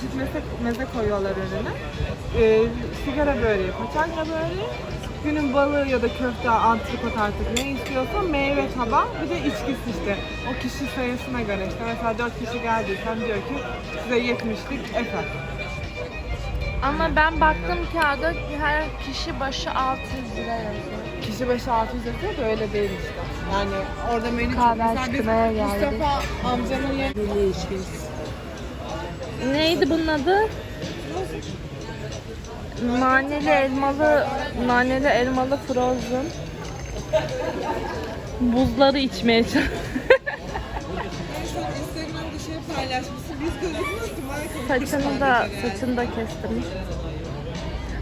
çeşit meze, meze koyuyorlar önüne. Ee, sigara böreği, paçanga böreği, günün balığı ya da köfte, antrikot artık ne istiyorsan meyve tabağı bir de içkisi işte. O kişi sayısına göre işte mesela 4 kişi geldiysen diyor ki size 70'lik efe. Ama ben baktım kağıda her kişi başı 600 lira yazıyor. Kişi başı 600 yapıyor da öyle değil işte. Yani orada menü çok. Kahve biz aşkımaya geldik. Mustafa amcanın yerine Neydi bunun adı? Naneli elmalı, naneli elmalı frozen. Buzları içmeye çalışıyorum. Instagram'da şey paylaşmışsın. Biz gözükmüyoruz ki Michael. Saçını da, saçını da kestim.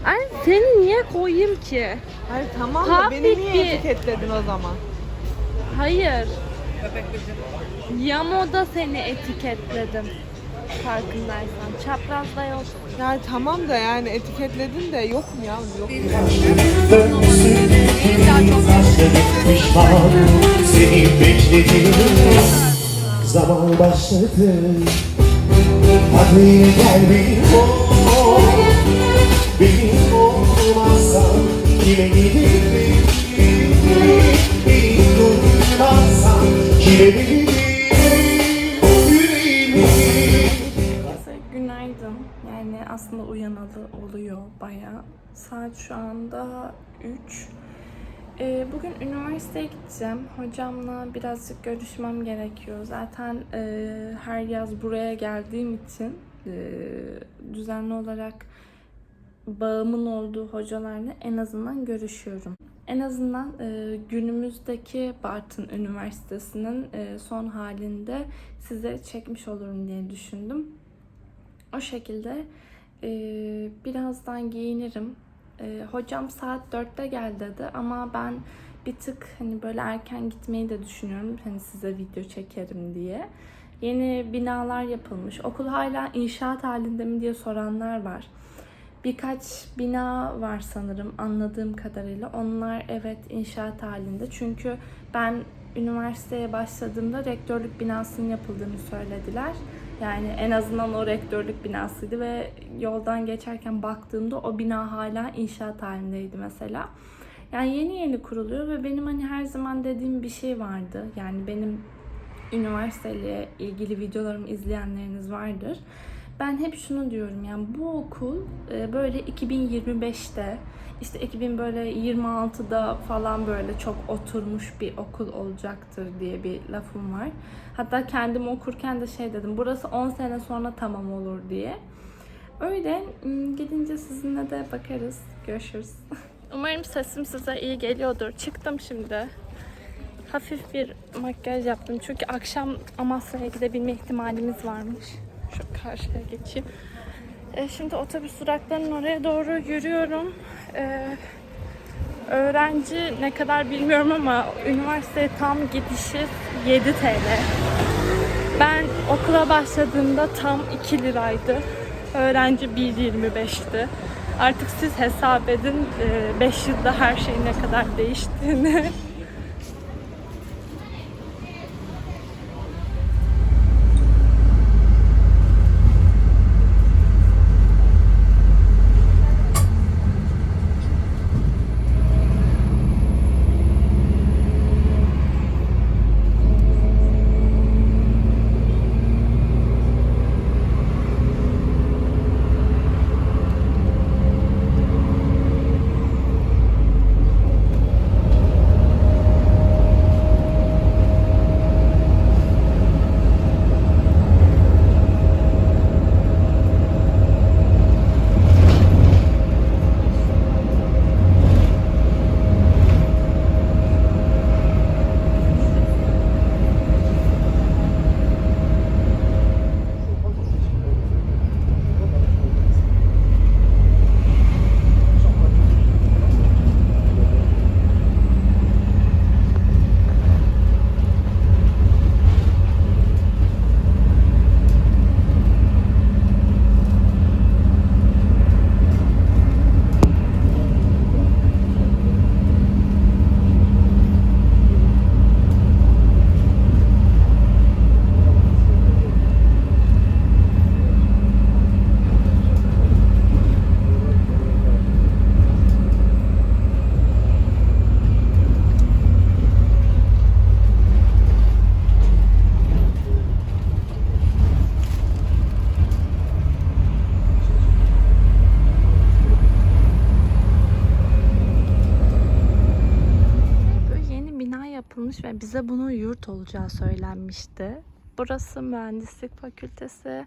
Ay seni niye koyayım ki? Hayır tamam da beni niye etiketledin o zaman? Hayır. Yamo'da seni etiketledim. Farkındaysan. Çaprazda yok. Yani tamam da yani etiketledin de yok mu ya? Yok. Pişman seni bekledim Zaman başladı Hadi gel benim ol Benim olmazsan kime giderim Benim olmazsan kime giderim uyanalı oluyor baya. Saat şu anda 3. Ee, bugün üniversiteye gideceğim. Hocamla birazcık görüşmem gerekiyor. Zaten e, her yaz buraya geldiğim için e, düzenli olarak bağımın olduğu hocalarla en azından görüşüyorum. En azından e, günümüzdeki Bartın Üniversitesi'nin e, son halinde size çekmiş olurum diye düşündüm. O şekilde e, birazdan giyinirim. E, hocam saat 4'te gel dedi ama ben bir tık hani böyle erken gitmeyi de düşünüyorum. Hani size video çekerim diye. Yeni binalar yapılmış. Okul hala inşaat halinde mi diye soranlar var. Birkaç bina var sanırım anladığım kadarıyla. Onlar evet inşaat halinde. Çünkü ben üniversiteye başladığımda rektörlük binasının yapıldığını söylediler. Yani en azından o rektörlük binasıydı ve yoldan geçerken baktığımda o bina hala inşaat halindeydi mesela. Yani yeni yeni kuruluyor ve benim hani her zaman dediğim bir şey vardı. Yani benim üniversiteyle ilgili videolarımı izleyenleriniz vardır. Ben hep şunu diyorum yani bu okul e, böyle 2025'te işte 2000 böyle 26'da falan böyle çok oturmuş bir okul olacaktır diye bir lafım var. Hatta kendim okurken de şey dedim burası 10 sene sonra tamam olur diye. Öyle m, gidince sizinle de bakarız. Görüşürüz. Umarım sesim size iyi geliyordur. Çıktım şimdi. Hafif bir makyaj yaptım. Çünkü akşam Amasya'ya gidebilme ihtimalimiz varmış. Şu karşıya geçeyim. E, şimdi otobüs duraklarının oraya doğru yürüyorum. E, öğrenci ne kadar bilmiyorum ama üniversiteye tam gidişi 7 TL. Ben okula başladığımda tam 2 liraydı. Öğrenci 1.25'ti. Artık siz hesap edin 5 yılda her şeyin ne kadar değiştiğini. bize bunun yurt olacağı söylenmişti. Burası mühendislik fakültesi.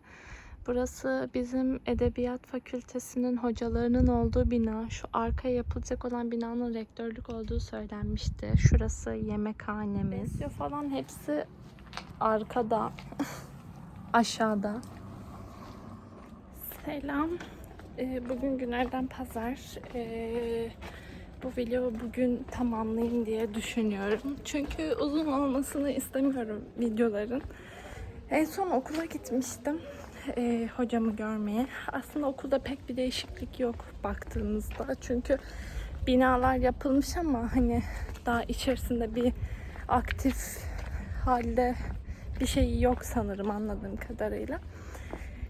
Burası bizim edebiyat fakültesinin hocalarının olduğu bina. Şu arka yapılacak olan binanın rektörlük olduğu söylenmişti. Şurası yemekhanemiz. Besyo falan hepsi arkada. Aşağıda. Selam. Ee, bugün günlerden pazar. Ee, bu video bugün tamamlayayım diye düşünüyorum. Çünkü uzun olmasını istemiyorum videoların. En son okula gitmiştim ee, hocamı görmeye. Aslında okulda pek bir değişiklik yok baktığınızda. Çünkü binalar yapılmış ama hani daha içerisinde bir aktif halde bir şey yok sanırım anladığım kadarıyla.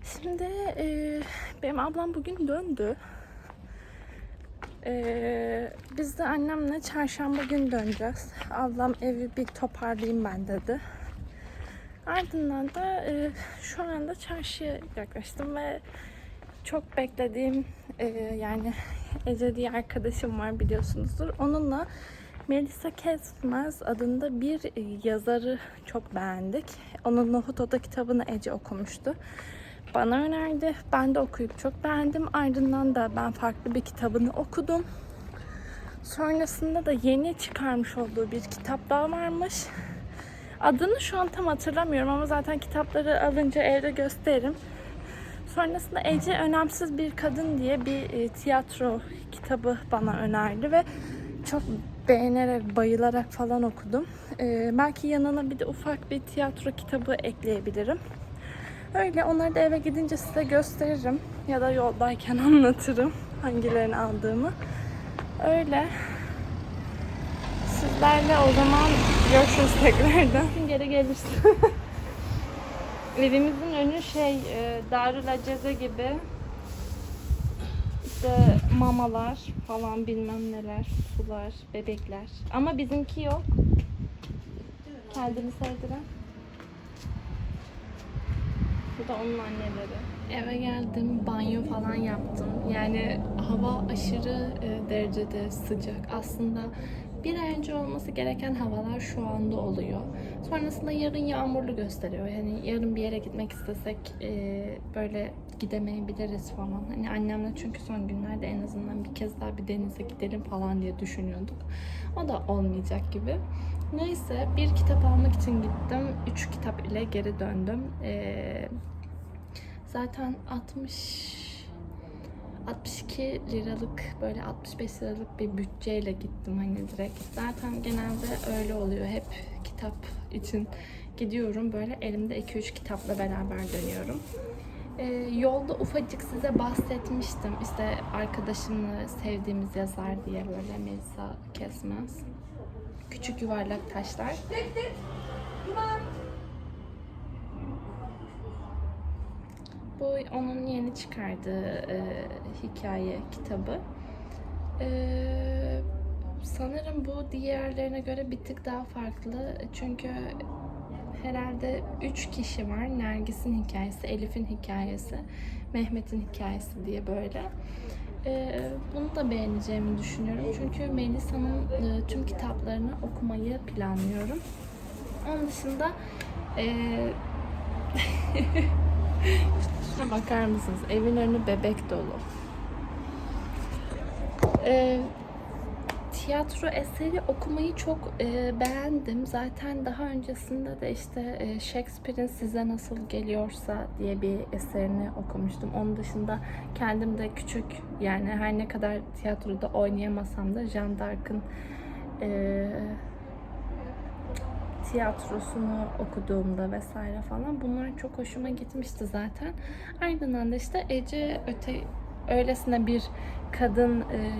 Şimdi e, benim ablam bugün döndü. E, biz de annemle çarşamba gün döneceğiz. Ablam evi bir toparlayayım ben dedi. Ardından da e, şu anda çarşıya yaklaştım ve çok beklediğim e, yani Ece diye arkadaşım var biliyorsunuzdur. Onunla Melisa Kesmez adında bir yazarı çok beğendik. Onun Nohut Oda kitabını Ece okumuştu. Bana önerdi. Ben de okuyup çok beğendim. Ardından da ben farklı bir kitabını okudum. Sonrasında da yeni çıkarmış olduğu bir kitap daha varmış. Adını şu an tam hatırlamıyorum ama zaten kitapları alınca evde gösteririm. Sonrasında Ece Önemsiz Bir Kadın diye bir e, tiyatro kitabı bana önerdi ve çok beğenerek, bayılarak falan okudum. E, belki yanına bir de ufak bir tiyatro kitabı ekleyebilirim. Öyle onları da eve gidince size gösteririm ya da yoldayken anlatırım hangilerini aldığımı. Öyle. Sizlerle o zaman görüşürüz tekrardan. Geri gelirsin. Evimizin önü şey e, Darül Aceze gibi işte mamalar falan bilmem neler, sular, bebekler. Ama bizimki yok. Kendini sevdiren. Bu da onun anneleri. Eve geldim, banyo falan yaptım. Yani hava aşırı e, derecede sıcak. Aslında bir ay önce olması gereken havalar şu anda oluyor. Sonrasında yarın yağmurlu gösteriyor. Yani yarın bir yere gitmek istesek e, böyle gidemeyebiliriz falan. Hani annemle çünkü son günlerde en azından bir kez daha bir denize gidelim falan diye düşünüyorduk. O da olmayacak gibi. Neyse bir kitap almak için gittim. Üç kitap ile geri döndüm. Ee, zaten 60 62 liralık böyle 65 liralık bir bütçeyle gittim hani direkt. Zaten genelde öyle oluyor. Hep kitap için gidiyorum. Böyle elimde 2-3 kitapla beraber dönüyorum. Ee, yolda ufacık size bahsetmiştim. İşte arkadaşımla sevdiğimiz yazar diye böyle Melisa Kesmez. Küçük yuvarlak taşlar. Bu onun yeni çıkardığı e, hikaye kitabı. E, sanırım bu diğerlerine göre bir tık daha farklı. Çünkü herhalde üç kişi var. Nergis'in hikayesi, Elif'in hikayesi, Mehmet'in hikayesi diye böyle. E, bunu da beğeneceğimi düşünüyorum. Çünkü Melisa'nın e, tüm kitaplarını okumayı planlıyorum. Onun dışında e, Şuna bakar mısınız? Evin önü bebek dolu. Ee, tiyatro eseri okumayı çok e, beğendim. Zaten daha öncesinde de işte e, Shakespeare'in Size Nasıl Geliyorsa diye bir eserini okumuştum. Onun dışında kendim de küçük yani her ne kadar tiyatroda oynayamasam da Jeanne d'Arc'ın e, tiyatrosunu okuduğumda vesaire falan bunlar çok hoşuma gitmişti zaten. Ardından da işte Ece öte öylesine bir kadın e,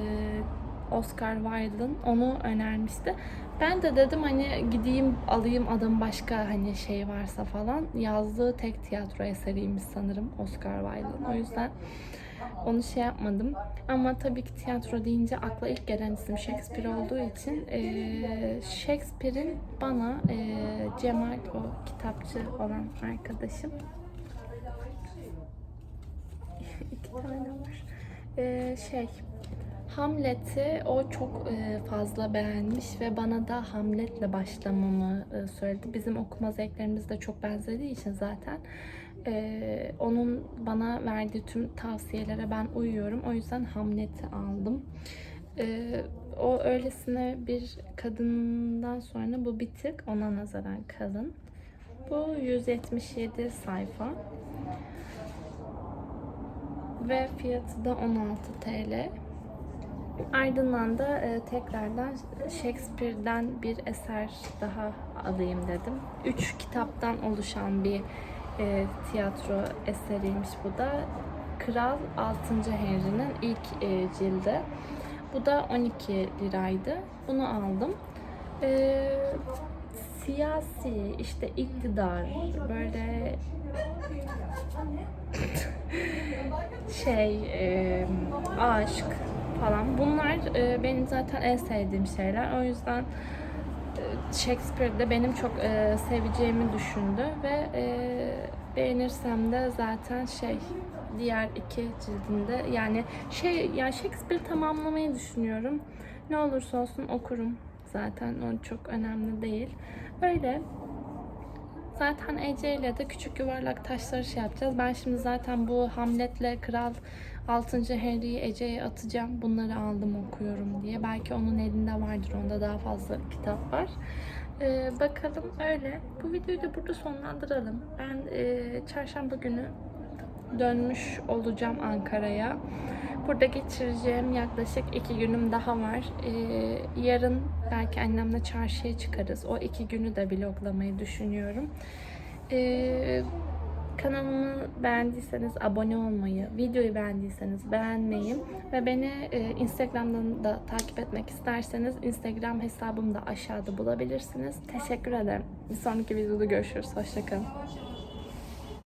Oscar Wilde'ın onu önermişti. Ben de dedim hani gideyim alayım adım başka hani şey varsa falan. Yazdığı tek tiyatro eseriymiş sanırım Oscar Wilde'ın. O yüzden onu şey yapmadım. Ama tabii ki tiyatro deyince akla ilk gelen isim Shakespeare olduğu için e, Shakespeare'in bana e, Cemal o kitapçı olan arkadaşım iki tane var. E, şey Hamlet'i o çok fazla beğenmiş ve bana da Hamlet'le başlamamı söyledi. Bizim okuma zevklerimiz de çok benzediği için zaten e, onun bana verdiği tüm tavsiyelere ben uyuyorum. O yüzden Hamlet'i aldım. E, o öylesine bir kadından sonra bu bir tık ona nazaran kalın. Bu 177 sayfa ve fiyatı da 16 TL. Ardından da e, tekrardan Shakespeare'den bir eser daha alayım dedim. Üç kitaptan oluşan bir e, tiyatro eseriymiş bu da. Kral 6. Henry'nin ilk e, cildi. Bu da 12 liraydı. Bunu aldım. E, siyasi, işte iktidar, böyle şey, e, aşk falan. Bunlar e, benim zaten en sevdiğim şeyler. O yüzden e, Shakespeare'de benim çok e, seveceğimi düşündü ve e, beğenirsem de zaten şey diğer iki cildinde yani şey yani Shakespeare tamamlamayı düşünüyorum. Ne olursa olsun okurum zaten o çok önemli değil. Öyle Zaten Ece ile de küçük yuvarlak taşları şey yapacağız. Ben şimdi zaten bu Hamlet'le Kral 6. Henry'yi Ece'ye atacağım. Bunları aldım okuyorum diye. Belki onun elinde vardır. Onda daha fazla kitap var. Ee, bakalım öyle. Bu videoyu da burada sonlandıralım. Ben e, çarşamba günü dönmüş olacağım Ankara'ya. Burada geçireceğim yaklaşık iki günüm daha var. Ee, yarın belki annemle çarşıya çıkarız. O iki günü de vloglamayı düşünüyorum. Ee, kanalımı beğendiyseniz abone olmayı, videoyu beğendiyseniz beğenmeyi ve beni e, Instagram'dan da takip etmek isterseniz Instagram hesabımı da aşağıda bulabilirsiniz. Teşekkür ederim. Bir sonraki videoda görüşürüz. Hoşçakalın.